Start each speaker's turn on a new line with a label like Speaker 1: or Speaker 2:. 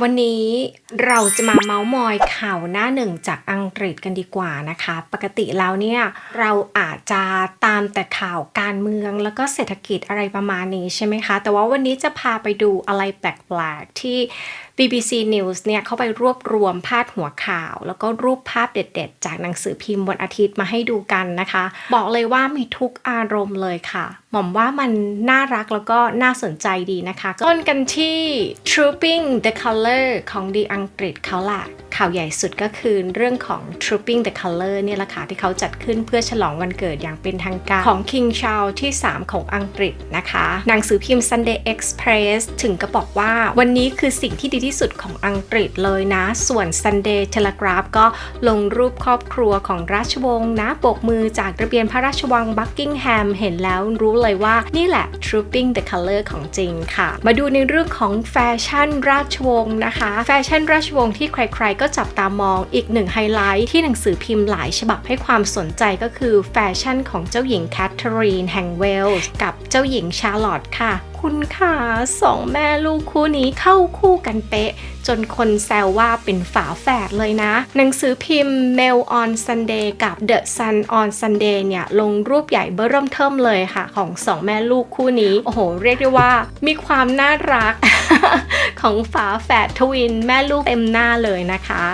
Speaker 1: วันนี้เราจะมาเมาส์มอยข่าวหน้าหนึ่งจากอังกฤษกันดีกว่านะคะ ปกติแล้วเนี่ยเราอาจจะตามแต่ข่าวการเมืองแล้วก็เศรษฐกิจอะไรประมาณนี้ใช่ไหมคะ แต่ว่าวันนี้จะพาไปดูอะไรแปลกๆที่ BBC News เนี่ยเขาไปรวบรวมพาดหัวข่าว แล้วก็รูปภาพเด็ด ๆ จากหนังสือพิมพ์วันอาทิตย์มาให้ดูกันนะคะ บอกเลยว่ามีทุกอารมณ์เลยค่ะ หม่อมว่ามันน่ารักแล้วก็น่าสนใจดีนะคะต้นกันที่ Trooping the Color ของดีอังกฤษเขาล่ะ ข่าวใหญ่สุดก็คือเรื่องของ Trooping the Color เนี่ยแหละค่ะที่เขาจัดขึ้นเพื่อฉลองวันเกิดอย่างเป็นทางการของ King Charles ที่ 3 ของอังกฤษนะคะ หนังสือพิมพ์ Sunday Express ถึงก็บอกว่าวันนี้คือสิ่งที่ดีที่สุดของอังกฤษเลยนะ ส่วน Sunday Telegraph ก็ลงรูปครอบครัวของราชวงศ์นะโบกมือจากระเบียงพระราชวังบักกิงแฮมเห็นแล้วรู้เลยว่านี่แหละ Trooping the Color ของจริงค่ะ มาดูในเรื่องของแฟชั่นราชวงศ์นะคะ แฟชั่นราชวงศ์ที่ใครๆก็จับตามองอีกหนึ่งไฮไลท์ที่หนังสือพิมพ์หลายฉบับให้ความสนใจก็คือแฟชั่นของเจ้าหญิงแคทเธอรีนแห่งเวลส์กับเจ้าหญิงชาร์ลอตค่ะคุณค่ะสองแม่ลูกคู่นี้เข้าคู่กันเป๊ะ จนคนแซวว่าเป็นฝาแฝดเลยนะ หนังสือพิมพ์ Mail on Sunday กับ The Sun on Sunday เนี่ยลงรูปใหญ่เบ้อเริ่มเทิมเลยค่ะ ของสองแม่ลูกคู่นี้ โอ้โห เรียกได้ว่ามีความน่ารัก ของฝาแฝดทวินแม่ลูกเต็มหน้าเลยนะคะ